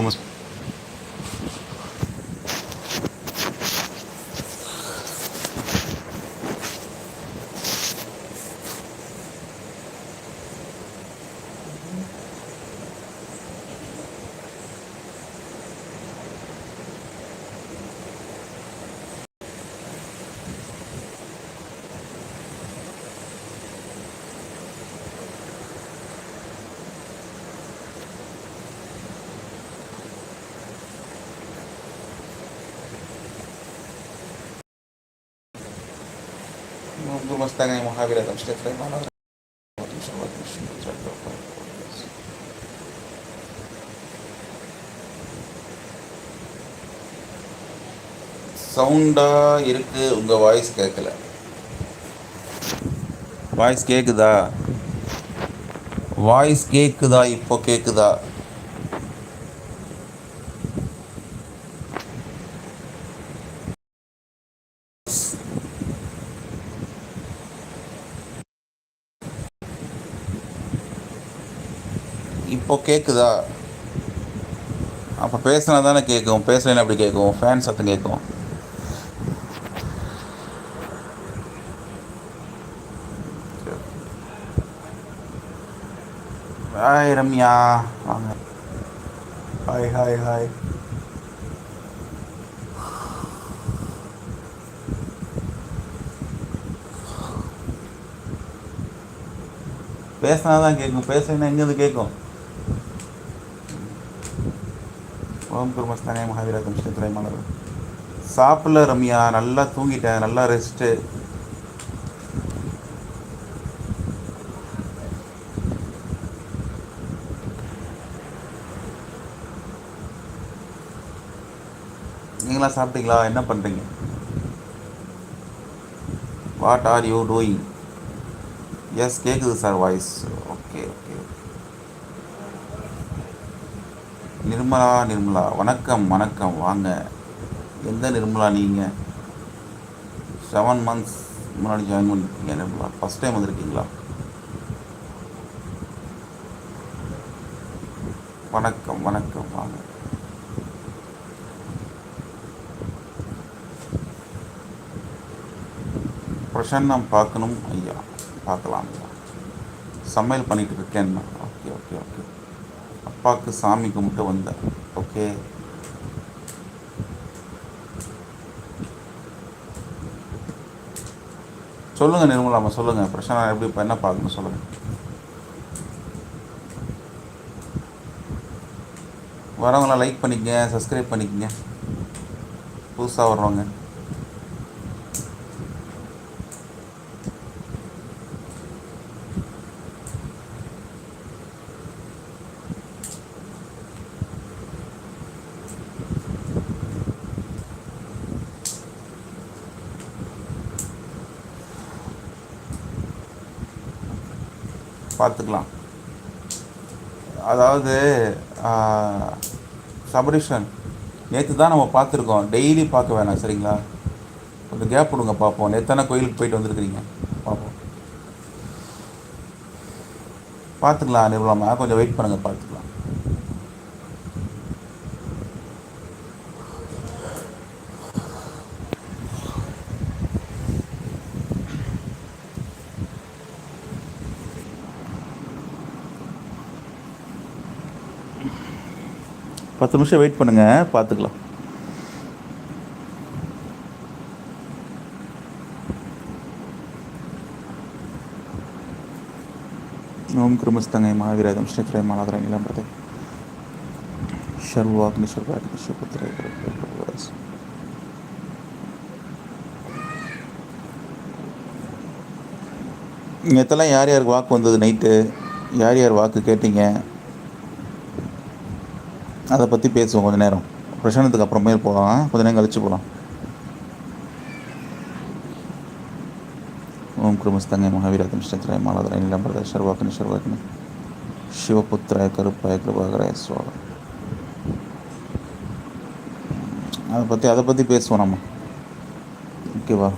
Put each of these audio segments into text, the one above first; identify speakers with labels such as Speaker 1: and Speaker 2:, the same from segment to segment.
Speaker 1: Промис... Gumastangay Mohavira tam shte tre சவுண்டாக இருக்கு உங்கள் வாய்ஸ் கேட்கல வாய்ஸ் கேட்குதா வாய்ஸ் கேட்குதா இப்போ கேட்குதா இப்போ கேட்குதா அப்போ பேசினா தானே கேட்கும் பேசலைன்னா அப்படி கேட்கும் ஃபேன் சத்தம் கேட்கும் ஹாய் ரம்யா. வாங்க. ஹாய் ஹாய் ஹாய் பேசினா தான் கேட்கும் பேசுனா எங்கேருந்து கேட்கும் ஓம் குருமஸ்தானே மகாவீரகம் ஸ்ரீ துறைமானவர் சாப்பிடல ரம்யா நல்லா தூங்கிட்டேன் நல்லா ரெஸ்ட்டு நீங்களாம் சாப்பிட்டீங்களா? என்ன பண்ணுறீங்க what are you doing yes கேட்குது sir voice okay okay Nirmala Nirmala வணக்கம் வணக்கம். வாங்க. எந்த நிர்மலா நீங்கள் செவன் மந்த்ஸ் முன்னாடி ஜாயின் பண்ணிருக்கீங்க. நிர்மலா ஃபஸ்ட் டைம் வந்திருக்கீங்களா? வணக்கம் வணக்கம். வாங்க. பிரசன்னம் பார்க்கணும். ஐயா பார்க்கலாம். ஐயா சமையல் பண்ணிட்டு இருக்கேன். Okay okay okay. அப்பாவுக்கு சாமி கும்பிட்டு வந்தேன். ஓகே சொல்லுங்கள் நிர்மலாமா சொல்லுங்கள் பிரச்சனை எப்படி இப்போ என்ன பார்க்கணும் சொல்லுங்கள் வரவங்களாம் லைக் பண்ணிக்கங்க சப்ஸ்கிரைப் பண்ணிக்கங்க. புதுசாக வர்றவங்க. பார்த்துக்கலாம். அதாவது சபரிஷன் நேற்று தான் நம்ம பார்த்துருக்கோம். டெய்லி பார்க்க வேணாம் சரிங்களா? கொஞ்சம் கேப் விடுங்க பார்ப்போம். நேற்றான கோயிலுக்கு போயிட்டு வந்திருக்கிறீங்க? பார்ப்போம். பார்த்துக்கலாம் நிர்மலாமா கொஞ்சம் வெயிட் பண்ணுங்கள் பார்த்து பத்து நிமிஷம் வெயிட் பண்ணுங்கள் பார்த்துக்கலாம். ஓம் கிருமஸ்தங்கை மகாவீராதம் ஸ்ரீத்ரை மாலாதரை நிலம்பதை. ஷர்வாக்னி ஷர்வாக்னி ஷபுத்திரை நேற்றெல்லாம் யார் யாருக்கு வாக்கு வந்தது நைட்டு யார் யார் வாக்கு கேட்டீங்க? அதை பற்றி பேசுவோம் கொஞ்சம் நேரம். பிரசனத்துக்கு அப்புறமே போகலாம் கொஞ்சம் நேரம் கழிச்சு போகலாம் ஓம் குருமஸ்தங்க மகாவீராத் ஸ்ரீத்ராய மாலாதராய் நிலம்பரதாய் சர்வாக்னி சர்வாக்னி. சிவபுத்திராய கருப்பாய கிருபாகராய சுவாகம் அதை பற்றி அதை பற்றி பேசுவோம் நம்ம. ஓகேவா?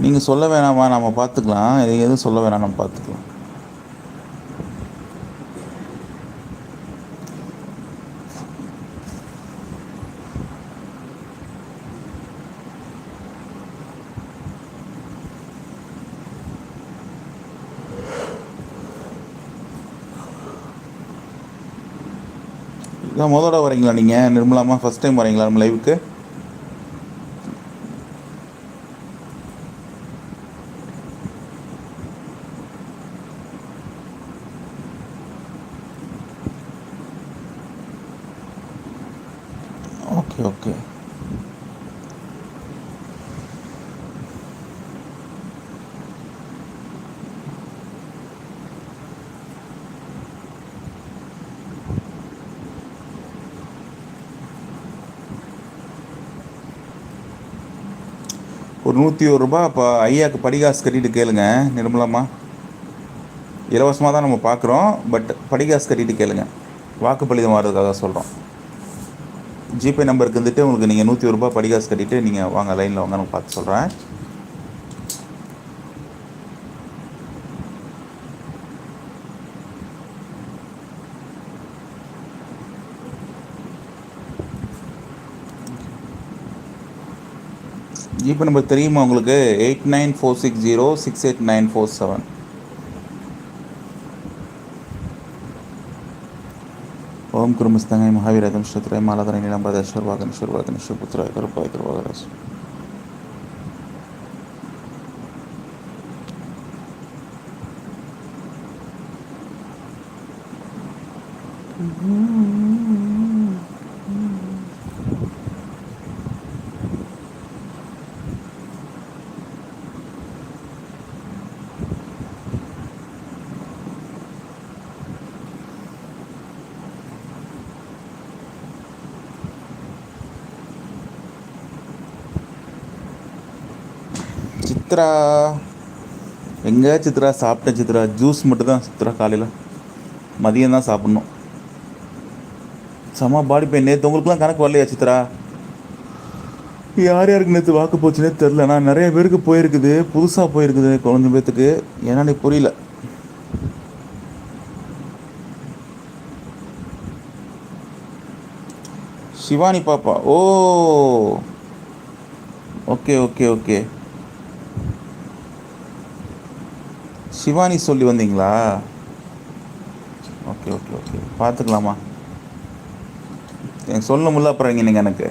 Speaker 1: நீங்கள் சொல்ல வேணாமா? நம்ம பார்த்துக்கலாம் இது எதுவும் சொல்ல வேணாம் நம்ம பார்த்துக்கலாம் இதான் முதல்ல வரீங்களா நீங்கள் நிர்மலாமா ஃபஸ்ட் டைம் வரீங்களா நம்ம லைவுக்கு ஓகே ஓகே ஒரு நூற்றி ஒரு ரூபா இப்போ ஐயாக்கு படிகாசு கட்டிட்டு கேளுங்க நிர்மலாமா இலவசமாக தான் நம்ம பார்க்குறோம் பட் படிகாசு கட்டிட்டு கேளுங்க. வாக்குப்பளிதம் வர்றதுக்காக சொல்கிறோம் ஜிபே நம்பருக்கு வந்துட்டு உங்களுக்கு நீங்கள் நூற்றி ஒரு ரூபாய் படிகாசு கட்டிட்டு நீங்கள் வாங்க லைனில் வாங்க நான் பார்த்து சொல்கிறேன் ஜிபே நம்பர் தெரியுமா உங்களுக்கு? Eight nine four six zero six eight nine four seven ஓம் குருமஸ்தங்காய் மகாவீரதம் ஸ்ருத்ராய் மாலாதரை நிலம்பத ஸ்வர்வாகன் ஸ்வர்வாகன் ஸ்வபுத்ராய் கருப்பாய் கருவாகரஸ் சித்ரா. எங்கே சித்ரா? சாப்பிட்டேன் சித்ரா. ஜூஸ் மட்டும் தான் சித்ரா காலையில். மதியம் தான் சாப்பிட்ணும். செம பாடி பெயின் நேற்று உங்களுக்குலாம் கணக்கு வரலையா சித்ரா? யார் யாருக்கு நேற்று வாக்கு போச்சுன்னே தெரில ஆனால் நிறைய பேருக்கு போயிருக்குது. புதுசாக போயிருக்குது குழந்தை பேர்த்துக்கு என்னன்னு புரியல. சிவானி பாப்பா. ஓ. Okay okay okay. சிவானி சொல்லி வந்தீங்களா? Okay okay okay. பார்த்துக்கலாமா? எனக்கு சொல்ல முடியல அப்புறம் இங்கே நீங்கள் எனக்கு.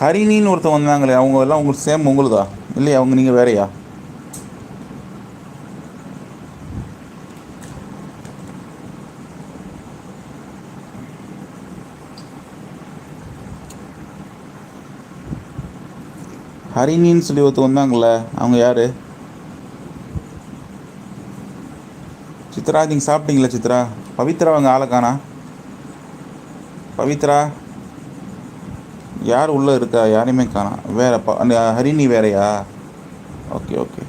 Speaker 1: ஹரிணின்னு ஒருத்தன் வந்தாங்களே அவங்க எல்லாம் உங்களுக்கு சேம் உங்களுதா? இல்லையா? அவங்க நீங்கள் வேறையா? ஹரிணின்னு சொல்லி ஒருத்தர் வந்தாங்களே அவங்க யார்? சித்ரா நீங்கள் சாப்பிட்டீங்களா சித்ரா? பவித்ரா அவங்க ஆளை காணா. பவித்ரா யார் உள்ளே இருக்கா? யாரையுமே காணா. வேற ப அந்த ஹரிணி வேறையா? Okay okay.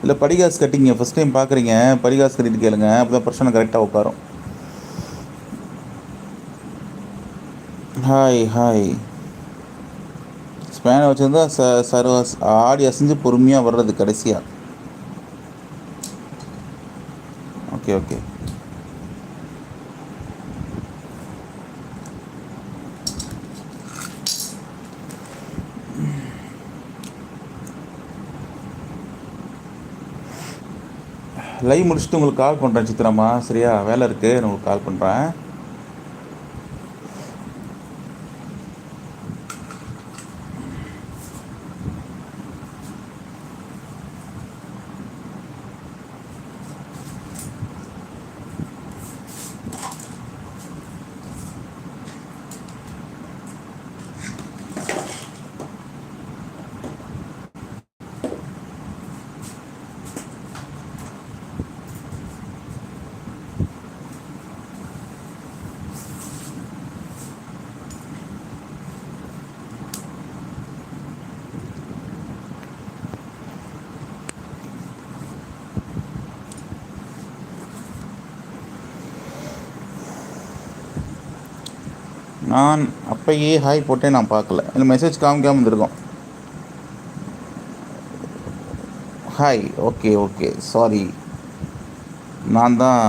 Speaker 1: இல்லை படிகாஸ் கட்டிங்க ஃபஸ்ட் டைம் பார்க்குறீங்க படிகாஸ் கட்டிட்டு கேளுங்க. அப்போ தான் பிரச்சனை கரெக்டாக உட்காரும். ஹாய் ஹாய் ஸ்பேனை வச்சுருந்தா ச சர்வ ஆடி அசைஞ்சு பொறுமையாக வர்றது கடைசியாக ஓகே ஓகே லைவ் முடிச்சுட்டு உங்களுக்கு கால் பண்ணுறேன் சித்திரம்மா சரியா? வேலை இருக்குது நான் உங்களுக்கு கால் பண்ணுறேன் நான் அப்பயே ஹாய் போட்டே நான் பார்க்கல. இல்லை மெசேஜ் காமிக்காமல் வந்திருக்கோம் ஹாய் ஓகே ஓகே சாரி நான் தான்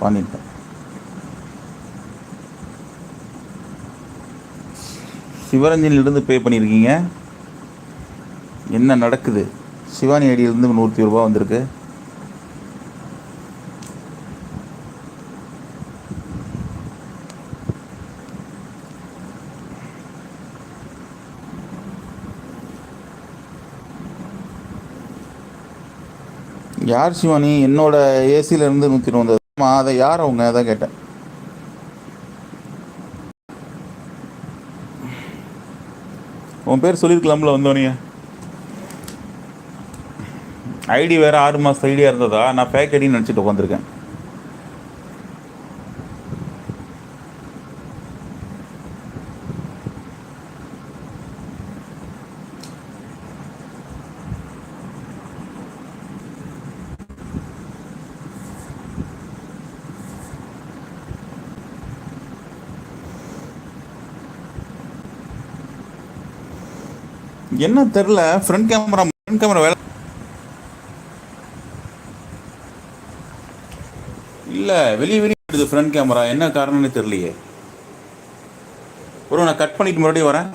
Speaker 1: பண்ணிட்டேன். சிவரஞ்சனிலிருந்து பே பண்ணியிருக்கீங்க. என்ன நடக்குது? சிவானி ஐடியிலேருந்து நூற்றி ரூபா வந்திருக்கு. யார் சிவானி? என்னோட ஏசியில இருந்து நூற்றி இருபது. ஆமா அதை யார் அவங்க? அதான் கேட்டேன். உன் பேர் சொல்லியிருக்கலாம்ல வந்தோடனே ஐடி வேற ஆறு மாதம் ஐடியா இருந்ததா? நான் ஃபேக் ஐடின்னு நினச்சிட்டு உட்காந்துருக்கேன் என்ன தெரில ஃப்ரண்ட் கேமரா ஃப்ரண்ட் கேமரா வேலை இல்லை வெளியே வெளியே ஃப்ரண்ட் கேமரா என்ன காரணம்னு தெரியலையே. ஒரு நான் கட் பண்ணிட்டு மறுபடியும் வரேன்.